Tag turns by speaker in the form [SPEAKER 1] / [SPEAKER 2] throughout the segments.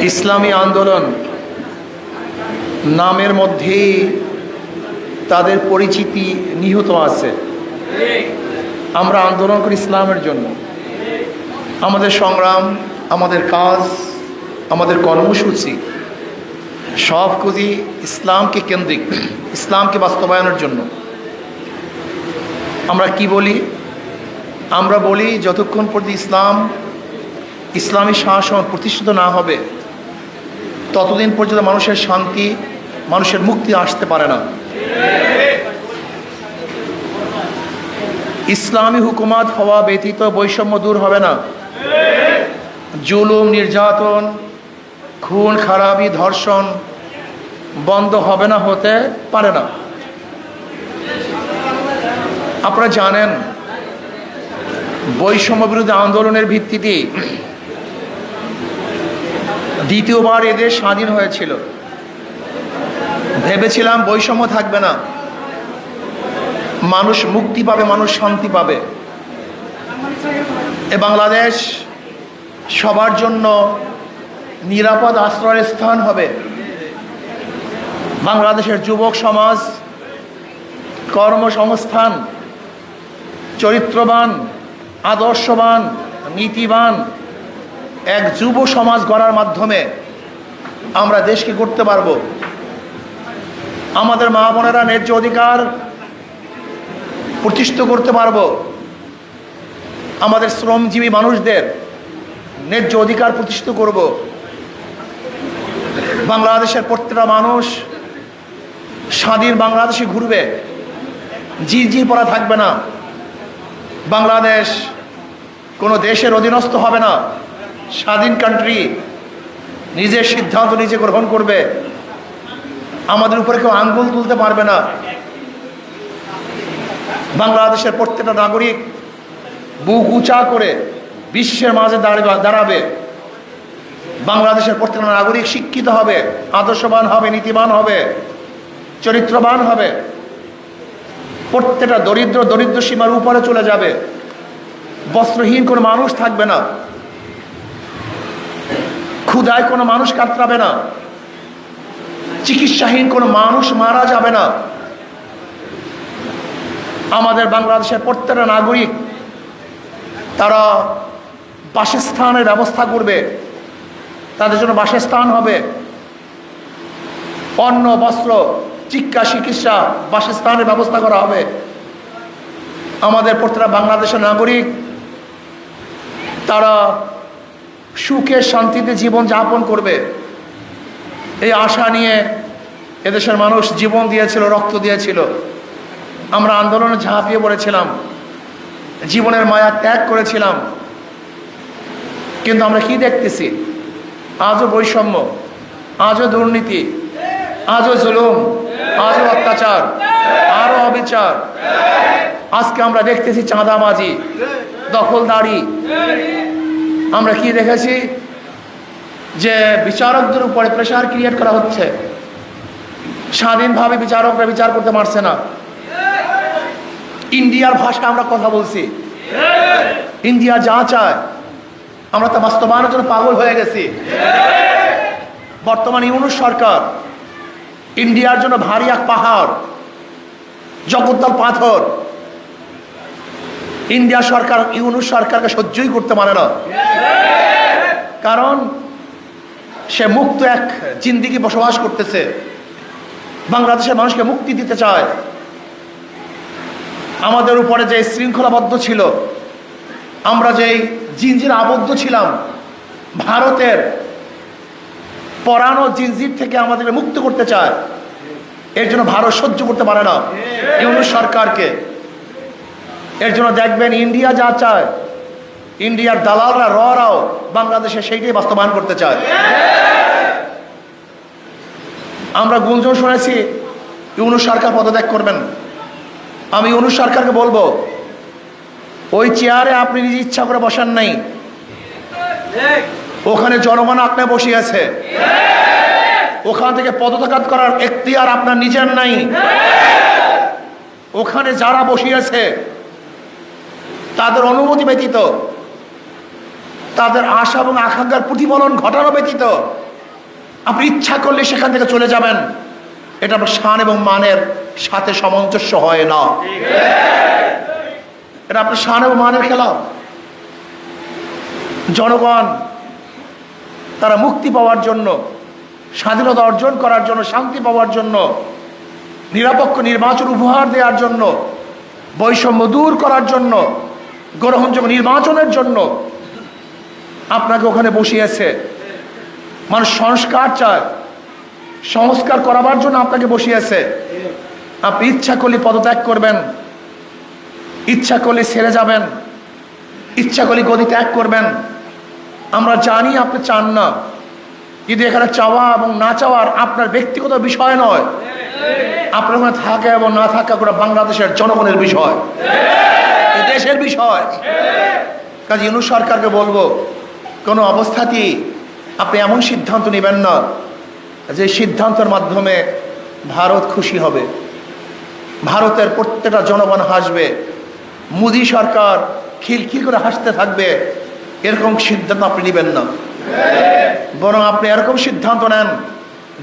[SPEAKER 1] ইসলামী আন্দোলন নামের মধ্যেই তাদের পরিচিতি নিহত আছে। আমরা আন্দোলন করি ইসলামের জন্য। আমাদের সংগ্রাম, আমাদের কাজ, আমাদের কর্মসূচি সব খুঁজি ইসলামকে কেন্দ্রিক, ইসলামকে বাস্তবায়নের জন্য। আমরা কি বলি? আমরা বলি, যতক্ষণ পর্যন্ত ইসলাম, ইসলামী শাসন প্রতিষ্ঠিত না হবে ততদিন পর্যন্ত মানুষের শান্তি, মানুষের মুক্তি আসতে পারে না। ইসলামী হুকুমাত হওয়া ব্যতীত বৈষম্য দূর হবে না। জুলুম, নির্যাতন, খুন, খারাপি, ধর্ষণ বন্ধ হবে না, হতে পারে না। আপনারা জানেন, বৈষম্য বিরোধী আন্দোলনের ভিত্তিতে দ্বিতীয়বার এদেশ স্বাধীন হয়েছিল। ভেবেছিলাম বৈষম্য থাকবে না। মানুষ মুক্তি পাবে, মানুষ শান্তি পাবে। এ বাংলাদেশ সবার জন্য নিরাপদ আশ্রয়ের স্থান হবে। বাংলাদেশের যুবক সমাজ, কর্মসংস্থান, চরিত্রবান, আদর্শবান, নীতিবান এক যুব সমাজ গড়ার মাধ্যমে আমরা দেশকে করতে পারব। আমাদের মা বোনেরা ন্যায্য অধিকার প্রতিষ্ঠিত করতে পারব। আমাদের শ্রমজীবী মানুষদের ন্যায্য অধিকার প্রতিষ্ঠিত করব। বাংলাদেশের প্রত্যেকটা মানুষ স্বাধীন বাংলাদেশে ঘুরবে। জি জি পড়া থাকবে না। বাংলাদেশ কোনো দেশের অধীনস্থ হবে না। স্বাধীন কান্ট্রি নিজের সিদ্ধান্ত নিজে গ্রহণ করবে। আমাদের উপরে কেউ আঙ্গুল তুলতে পারবে না। বাংলাদেশের প্রত্যেকটা নাগরিক বুক উঁচা করে বিশ্বের মাঝে দাঁড়াবে। বাংলাদেশের প্রত্যেকটা নাগরিক শিক্ষিত হবে, আদর্শবান হবে, নীতিবান হবে, চরিত্রবান হবে। প্রত্যেকটা দরিদ্র দরিদ্র সীমার উপরে চলে যাবে। বস্ত্রহীন কোনো মানুষ থাকবে না। ক্ষুধায় কোনো মানুষ কাতরাবে না। চিকিৎসাহীন কোনো মানুষ মারা যাবে না। আমাদের বাংলাদেশের প্রত্যেকটা নাগরিক, তারা বাসস্থানের ব্যবস্থা করবে। তাদের জন্য বাসস্থান হবে। অন্ন, বস্ত্র, চিকিৎসা চিকিৎসা, বাসস্থানের ব্যবস্থা করা হবে। আমাদের প্রত্যেকটা বাংলাদেশের নাগরিক, তারা সুখে শান্তিতে জীবন যাপন করবে। এই আশা নিয়ে এদেশের মানুষ জীবন দিয়েছিল, রক্ত দিয়েছিল। আমরা আন্দোলনে ঝাঁপিয়ে পড়েছিলাম। জীবনের মায়া ত্যাগ করেছিলাম। কিন্তু আমরা কি দেখতেছি? আজও বৈষম্য, আজও দুর্নীতি, আজও জুলুম, আজও অত্যাচার, আরও অবিচার। আজকে আমরা দেখতেছি চাঁদাবাজি, দখলদারি আমরা কি দেখেছি? যে বিচারকদের উপরে প্রেশার ক্রিয়েট করা হচ্ছে। স্বাধীনভাবে বিচারকরা বিচার করতে পারছে না। ইন্ডিয়ার ভাষা আমরা কথা বলছি। ইন্ডিয়া যা চায়, আমরা তা বাস্তবায়নের জন্য পাগল হয়ে গেছি। বর্তমান ইউনুস সরকার, ইন্ডিয়ার জন্য ভারী এক পাহাড়, জগদ্দল পাথর ইন্ডিয়া সরকার ইউনুস সরকারকে সহ্যই করতে পারে না। কারণ সে মুক্ত এক জিন্দিগি বসবাস করতেছে। বাংলাদেশের মানুষকে মুক্তি দিতে চায়। আমাদের উপরে যে শৃঙ্খলাবদ্ধ ছিল, আমরা যেই জিনজির আবদ্ধ ছিলাম, ভারতের পরানো জিনজির থেকে আমাদেরকে মুক্ত করতে চায়, এর জন্য ভারত সহ্য করতে পারে না। ইউনুস সরকারকে এর জন্য দেখবেন ইন্ডিয়া যা চায়, ইন্ডিয়ার দালালরা ররাও বাংলাদেশে সেইটাই বাস্তবায়ন করতে চায়। আমরা গুঞ্জন শুনেছি, ইউনুস সরকার পদত্যাগ করবেন। আমি ইউনুস সরকারকে বলব, ওই চেয়ারে আপনি নিজ ইচ্ছা করে বসান নাই। ওখানে জনগণ আপনার বসিয়েছে ওখান থেকে পদত্যাগ করার এখতিয়ার আপনার নিজের নাই। ওখানে যারা বসিয়েছে তাদের অনুমতি ব্যতীত, তাদের আশা এবং আকাঙ্ক্ষার প্রতিফলন ঘটানো ব্যতীত, আপনি ইচ্ছা করলে সেখান থেকে চলে যাবেন। এটা আপনার শান এবং মানের সাথে সামঞ্জস্য হয় না। এটা আপনার শান এবং মানের খেলা। জনগণ, তারা মুক্তি পাওয়ার জন্য, স্বাধীনতা অর্জন করার জন্য, শান্তি পাওয়ার জন্য, নিরপেক্ষ নির্বাচন উপহার দেওয়ার জন্য, বৈষম্য দূর করার জন্য গ্রহণযোগ্য নির্বাচনের জন্য আপনাকে ওখানে বসিয়েছে, মানুষ সংস্কার চায়, সংস্কার করাবার জন্য আপনাকে বসিয়েছে। আপনি ইচ্ছা করলে পদত্যাগ করবেন, ইচ্ছা করলে ছেড়ে যাবেন, ইচ্ছা করলে গদি ত্যাগ করবেন। আমরা জানি আপনি চান না, কিন্তু এখানে চাওয়া এবং না চাওয়ার আপনার ব্যক্তিগত বিষয় নয়। আপনার ওখানে থাকা এবং না থাকা গোটা বাংলাদেশের জনগণের বিষয়। দেশের বিষয়। কাজে ইউনুস সরকারকে বলব, কোনো অবস্থাতেই আপনি এমন সিদ্ধান্ত নেবেন না যে সিদ্ধান্তের মাধ্যমে ভারত খুশি হবে। ভারতের প্রত্যেকটা জনগণ হাসবে। মোদী সরকার খিলখিল করে হাসতে থাকবে। এরকম সিদ্ধান্ত আপনি নেবেন না। বরং আপনি এরকম সিদ্ধান্ত নেন,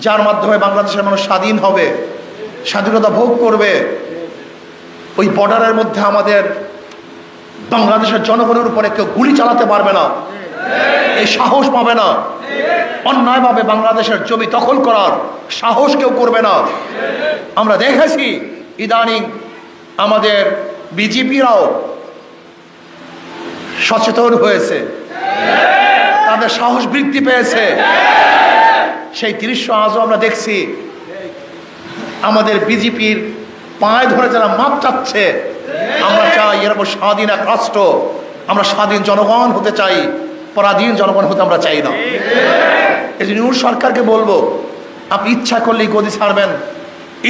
[SPEAKER 1] যার মাধ্যমে বাংলাদেশের মানুষ স্বাধীন হবে, স্বাধীনতা ভোগ করবে। ওই বর্ডারের মধ্যে আমাদের বাংলাদেশের জনগণের উপরে কেউ গুলি চালাতে পারবে না। এই সাহস পাবে না। অন্যায়ভাবে বাংলাদেশের জমি দখল করার সাহস কেউ করবে না। আমরা দেখেছি ইদানিং আমাদের বিজেপিরাও সচেতন হয়েছে। তাদের সাহস বৃদ্ধি পেয়েছে। সেই দৃশ্য আজও আমরা দেখছি। আমাদের বিজেপির পায়ে ধরে যারা মাপ চাচ্ছে আমরা চাই এরকম স্বাধীন এক রাষ্ট্র। আমরা স্বাধীন জনগণ হতে চাই, পরাধীন জনগণ হতে আমরা চাই না। এই জন্য সরকারকে বলব আপনি ইচ্ছা করলেই গদি ছাড়বেন,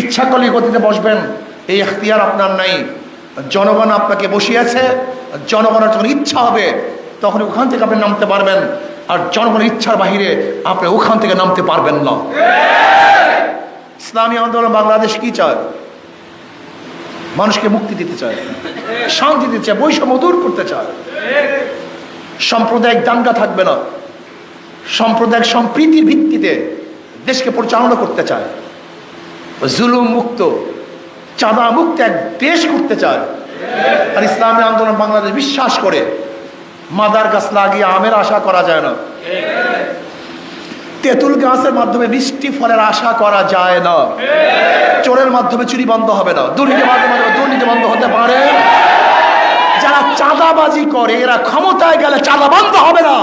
[SPEAKER 1] ইচ্ছা করলেই গদিতে বসবেন, এই এখতিয়ার আপনার নাই। জনগণ আপনাকে বসিয়েছে, জনগণের যখন ইচ্ছা হবে, তখন ওখান থেকে আপনি নামতে পারবেন, আর জনগণের ইচ্ছার বাহিরে আপনি ওখান থেকে নামতে পারবেন না। ইসলামী আন্দোলন বাংলাদেশ কি চায়? মানুষকে মুক্তি দিতে চায়, শান্তি দিতে চায়, বৈষম্য দূর করতে চায়। সাম্প্রদায়িক দাঙ্গা থাকবে না। সাম্প্রদায়িক সম্প্রীতির ভিত্তিতে দেশকে পরিচালনা করতে চায়। জুলুম মুক্ত, চাঁদা মুক্ত এক দেশ করতে চায়। আর ইসলামী আন্দোলন বাংলাদেশ বিশ্বাস করে, মাদার গাছ লাগিয়ে আমের আশা করা যায় না। তেঁতুল গাছের মাধ্যমে মিষ্টি ফলের আশা করা যায় না। চোরের মাধ্যমে চুরি বন্ধ হবে না। দুর্নীতি মাধ্যমে দুর্নীতি বন্ধ হতে পারে। যারা চাঁদাবাজি করে, এরা ক্ষমতায় গেলে চাঁদা বন্ধ হবে না।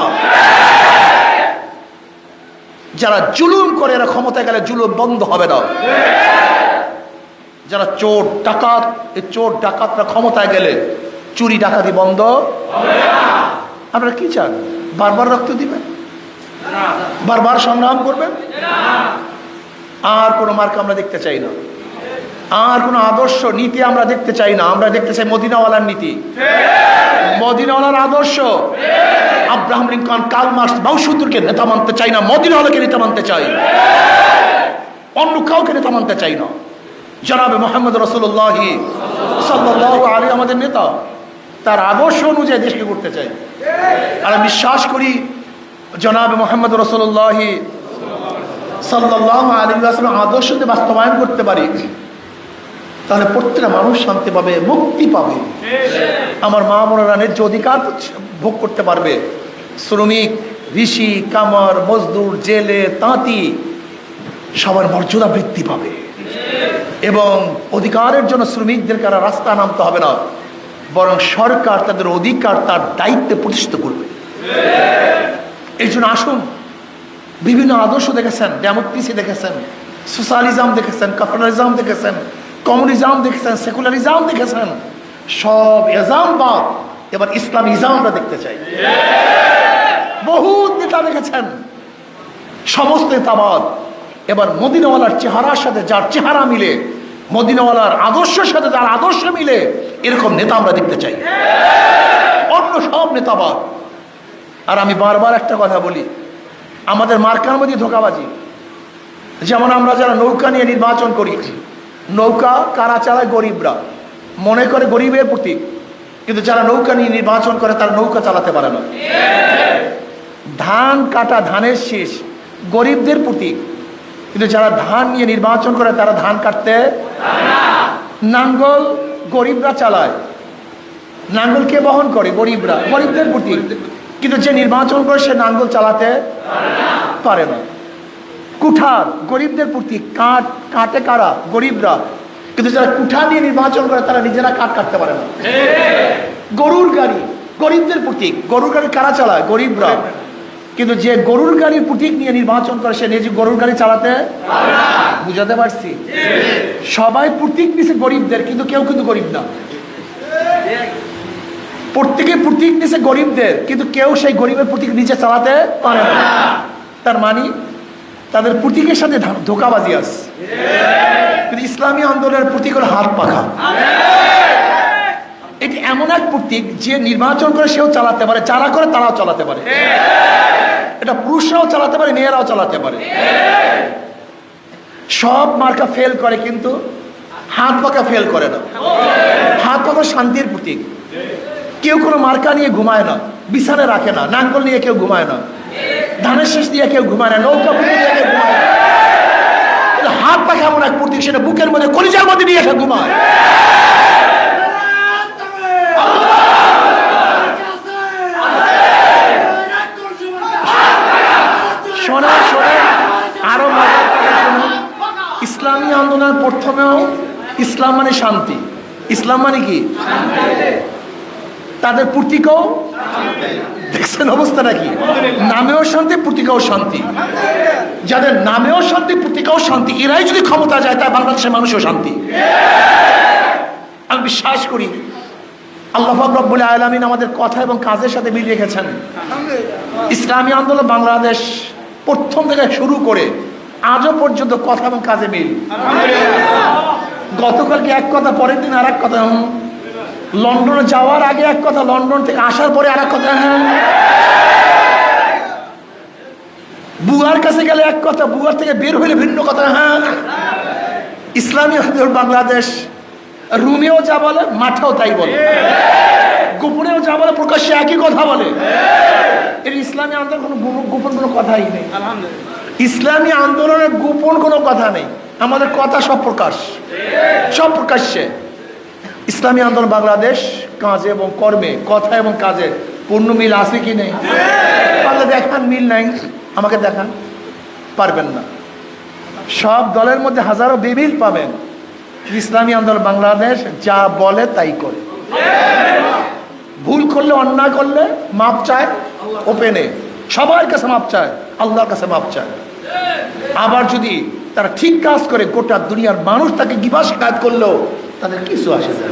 [SPEAKER 1] যারা জুলুম করে, এরা ক্ষমতায় গেলে জুলুম বন্ধ হবে না। যারা চোর ডাকাত, এই চোর ডাকাতরা ক্ষমতায় গেলে চুরি ডাকাতি বন্ধ আপনারা কি চান? বারবার রক্ত দিবেন? বারবার সংগ্রাম করবেন আর কোনো মার্ক আমরা দেখতে চাই না। আর কোনো আদর্শ নীতি আমরা দেখতে চাই না। আমরা দেখতে চাই মদিনাওয়ালার নীতি। মদিনাওয়ালার আদর্শ। আব্রাহাম লিঙ্কন কাল মার্কস বাউসুদ্দুরকে নেতা মানতে চাই না। মদিনাওয়ালাকে নেতা মানতে চাই। অন্য কাউকে নেতা মানতে চাই না। জনাবে মোহাম্মদ রসুল্লাহ সাল্লাহ আলী আমাদের নেতা। তার আদর্শ অনুযায়ী দেশকে করতে চাই। আর আমি বিশ্বাস করি জনাবে মোহাম্মদ রসুল্লাহ সাল্লাহ আলী আসলাম আদর্শ যদি বাস্তবায়ন করতে পারি, তাহলে প্রত্যেকটা মানুষ শান্তি পাবে, মুক্তি পাবে। আমার মা বোনেরা ন্যায্য অধিকার ভোগ করতে পারবে। শ্রমিক, ঋষি, কামার, মজদুর, জেলে, তাঁতি, সবার মর্যাদা বৃদ্ধি পাবে। এবং অধিকারের জন্য শ্রমিকদেরকে আর রাস্তা নামতে হবে না, বরং সরকার তাদের অধিকার তার দায়িত্বে প্রতিষ্ঠিত করবে। এই জন্য আসুন। বিভিন্ন আদর্শ দেখেছেন, ডেমোক্রেসি দেখেছেন, সোশ্যালিজম দেখেছেন ক্যাপিটালিজম দেখেছেন, কমিউনিজম দেখেছেন, সেকুলারিজম দেখেছেন। সব এজাম বাদ, এবার ইসলাম ইজাম আমরা দেখতে চাই। বহু নেতা দেখেছেন, সমস্ত নেতাবাদ এবার মদিনাওয়ালার চেহারার সাথে যার চেহারা মিলে, মদিনাওয়ালার আদর্শের সাথে যার আদর্শ মিলে, এরকম নেতা আমরা দেখতে চাই। অন্য সব নেতাবাদ আর আমি বারবার একটা কথা বলি, আমাদের মার্কার মধ্যে ধোকাবাজি। যেমন আমরা যারা নৌকা নিয়ে নির্বাচন করি, নৌকা কারা চালায় গরিবরা, মনে করে গরিবের প্রতীক, কিন্তু যারা নৌকা নিয়ে নির্বাচন করে তারা নৌকা চালাতে পারে না। ধান কাটা ধানের শেষ, গরিবদের প্রতীক, কিন্তু যারা ধান নিয়ে নির্বাচন করে তারা ধান কাটতে নাঙ্গল গরিবরা চালায়। নাঙ্গল কে বহন করে? গরিবরা, গরিবদের প্রতীক। কিন্তু যে নির্বাচন করে সে নাঙ্গল চালাতে পারে না। কুঠার গরিবদের প্রতীক কাঠ কাটে কারা? গরিবরা। কিন্তু যারা কুঠার নিয়ে নির্বাচন করে তারা নিজেরা কাঠ কাটতে পারে না। গরুর গাড়ি গরিবদের প্রতীক গরুর গাড়ি কারা চালায়? গরিবরা। কিন্তু যে গরুর গাড়ির প্রতীক নিয়ে নির্বাচন করে সে নিজে গরুর গাড়ি চালাতে বুঝাতে পারছি? সবাই প্রতীক নিছে গরিবদের কিন্তু কেউ কিন্তু গরিব না। প্রত্যেকে প্রতীক নিছে গরিবদের, কিন্তু কেউ সেই গরিবের প্রতীক নিচে চালাতে পারে না। তার মানে তাদের প্রতীকের সাথে ধোকাবাজি আছে। কিন্তু ইসলামী আন্দোলনের প্রতীক হলো হাত পাখা। এটি এমন এক প্রতীক, যে নির্বাচন করে সেও চালাতে পারে, যারা করে তারাও চালাতে পারে। এটা পুরুষরাও চালাতে পারে, মেয়েরাও চালাতে পারে। সব মার্কা ফেল করে, কিন্তু হাত পাকা ফেল করে না। হাত পাকা শান্তির প্রতীক। কেউ কোনো মার্কা নিয়ে ঘুমায় না, বিছানে রাখে না, নাঙ্গল নিয়ে কেউ ঘুমায় না, ধানের শেষ দিয়ে কেউ ঘুমায় না, নৌকা নিয়ে কেউ ঘুমায় না। হাত পাখা এমন এক প্রতীক, সেটা বুকের মধ্যে কলিজার মধ্যে নিয়ে এসে ঘুমায়। শোনা ইসলামী আন্দোলন প্রথমেও ইসলাম মানে শান্তি। ইসলাম মানে কি? তাদের প্রতীকও দেখছেন অবস্থাটা কি নামেও শান্তি, প্রতীকাও শান্তি। যাদের নামেও শান্তি, প্রতীকাও শান্তি, এরাই যদি ক্ষমতা যায় তা বাংলাদেশের মানুষও শান্তি। আমি বিশ্বাস করি, আল্লাহ রব্বুল আলমিন আমাদের কথা এবং কাজের সাথে মিলিয়ে গেছেন ইসলামী আন্দোলন বাংলাদেশ প্রথম থেকে শুরু করে আজও পর্যন্ত কথা এবং কাজে মিল। গতকালকে এক কথা, পরের দিন আর এক কথা। লন্ডনে যাওয়ার আগে এক কথা লন্ডন থেকে আসার পরে আর এক কথা হ্যাঁ। বুয়ার কাছে গেলে এক কথা বুয়ার থেকে বের হইলে ভিন্ন কথা হ্যাঁ। ইসলামী বাংলাদেশ রুমেও যা বলে মাঠেও তাই বলে। গোপনেও যা বলে প্রকাশ্যে একই কথা বলে। এর ইসলামী আন্দোলন কোনো গোপন কোনো কথাই নেই। ইসলামী আন্দোলনের গোপন কোনো কথা নেই। আমাদের কথা সব প্রকাশ। সব প্রকাশ্যে। ইসলামী আন্দোলন বাংলাদেশ কাজে এবং কর্মে, কথা এবং কাজে পূর্ণ মিল আছে কি নেই? পারলে দেখান মিল নাই, আমাকে দেখান, পারবেন না। সব দলের মধ্যে হাজারো বেবিল পাবেন। ইসলামী আন্দোলন বাংলাদেশ যা বলে তাই করে। ভুল করলে, অন্যায় করলে মাপ চায় ওপেনে সবার কাছে মাপ চায়, আল্লাহর কাছে মাপ চায়। আবার যদি তারা ঠিক কাজ করে, গোটা দুনিয়ার মানুষ তাকে গিবা শিকায়ত করলেও তাদের কিছু আসে যায়।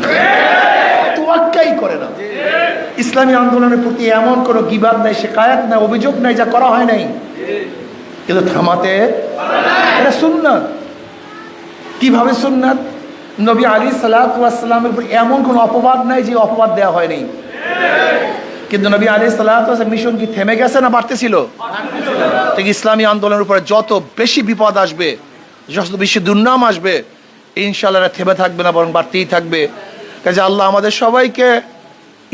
[SPEAKER 1] তোয়াক্কাই করে না। ইসলামী আন্দোলনের প্রতি এমন কোনো গিবাদ নাই, শিকায়ত নাই, অভিযোগ নাই যা করা হয় নাই। কিন্তু থামাতে এটা সুন্নাত। কীভাবে সুন্নাত? নবী আলী সালাতামের উপর এমন কোনো অপবাদ নাই যে অপবাদ দেওয়া হয়নি কিন্তু নবী আলী সাল্লাহ মিশন কি থেমে গেছে না বাড়তেছিল? ঠিক ইসলামী আন্দোলনের উপরে যত বেশি বিপদ আসবে, যত বেশি দুর্নাম আসবে ইনশাল্লাহ থেমে থাকবে না, বরং বাড়তেই থাকবে। কাজে আল্লাহ আমাদের সবাইকে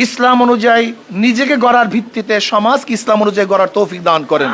[SPEAKER 1] ইসলাম অনুযায়ী নিজেকে গড়ার ভিত্তিতে সমাজকে ইসলাম অনুযায়ী গড়ার তৌফিক দান করেন।